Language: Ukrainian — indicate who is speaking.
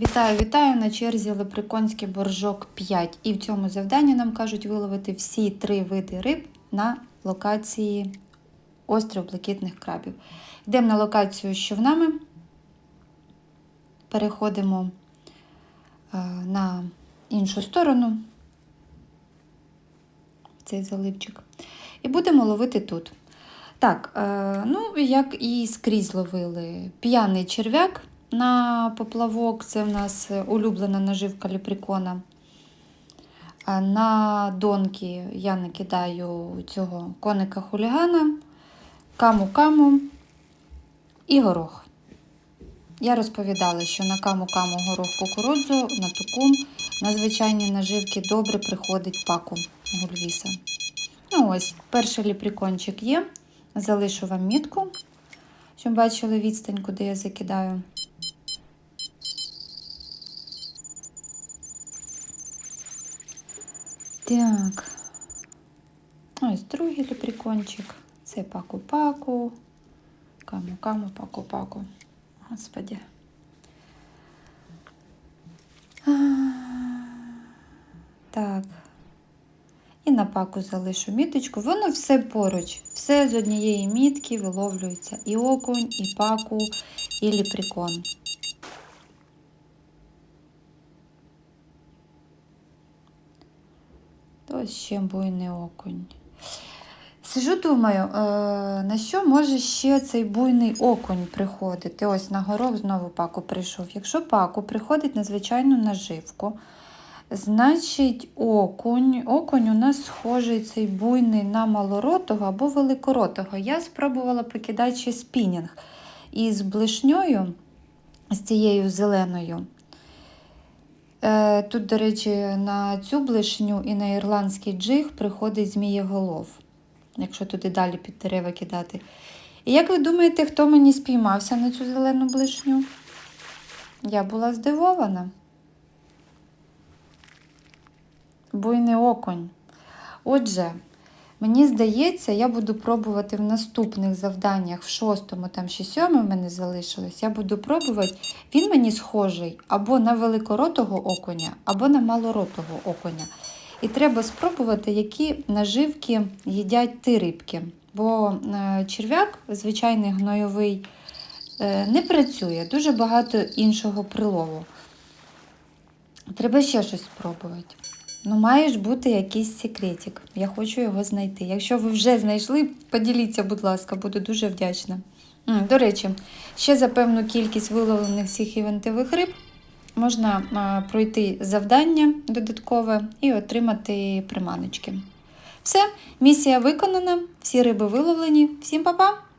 Speaker 1: Вітаю, вітаю! На черзі лепреконський боржок 5. І в цьому завданні нам кажуть виловити всі три види риб на локації острів блакитних крабів. Йдемо на локацію з човнами, переходимо е, на іншу сторону, цей заливчик, і будемо ловити тут. Так, е, ну як і скрізь ловили п'яний черв'як на поплавок, це в нас улюблена наживка ліприкона. На донки я накидаю цього коника хулігана, каму-каму і горох. Я розповідала, що на каму-каму горох кукурудзу, на тукум, на звичайні наживки добре приходить паку гульвіса. Ну ось, перший ліприкончик є. Залишу вам мітку, щоб бачили відстань, куди я закидаю. Так. Ось другий ліприкончик. Це паку-паку. Каму-каму, паку-паку. Господи. Так. І на паку залишу міточку. Воно все поруч. Все з однієї мітки виловлюється. І окунь, і паку, і ліприкон. Ось ще буйний окунь. Сижу, думаю, е, на що може ще цей буйний окунь приходити? Ось на горох знову паку прийшов. Якщо паку приходить на звичайну наживку, значить окунь. Окунь у нас схожий цей буйний на малоротого або великоротого. Я спробувала покидати ще спінінг із блишньою, з цією зеленою. Е, Тут, до речі, на цю блишню і на ірландський джиг приходить змієголов, якщо туди далі під дерева кидати. І як ви думаєте, хто мені спіймався на цю зелену блишню? Я була здивована. Буйний окунь. Отже, мені здається, я буду пробувати в наступних завданнях, в шостому, там ще сьоме в мене залишилось, я буду пробувати, він мені схожий або на великоротого окуня, або на малоротого окуня. І треба спробувати, які наживки їдять ті рибки. Бо е, черв'як, звичайний гнойовий, е, не працює, дуже багато іншого прилову. Треба ще щось спробувати. Ну, має ж бути якийсь секретик. Я хочу його знайти. Якщо ви вже знайшли, поділіться, будь ласка, буду дуже вдячна. До речі, ще за певну кількість виловлених всіх івентових риб можна а, пройти завдання додаткове і отримати приманочки. Все, місія виконана, всі риби виловлені. Всім па-па!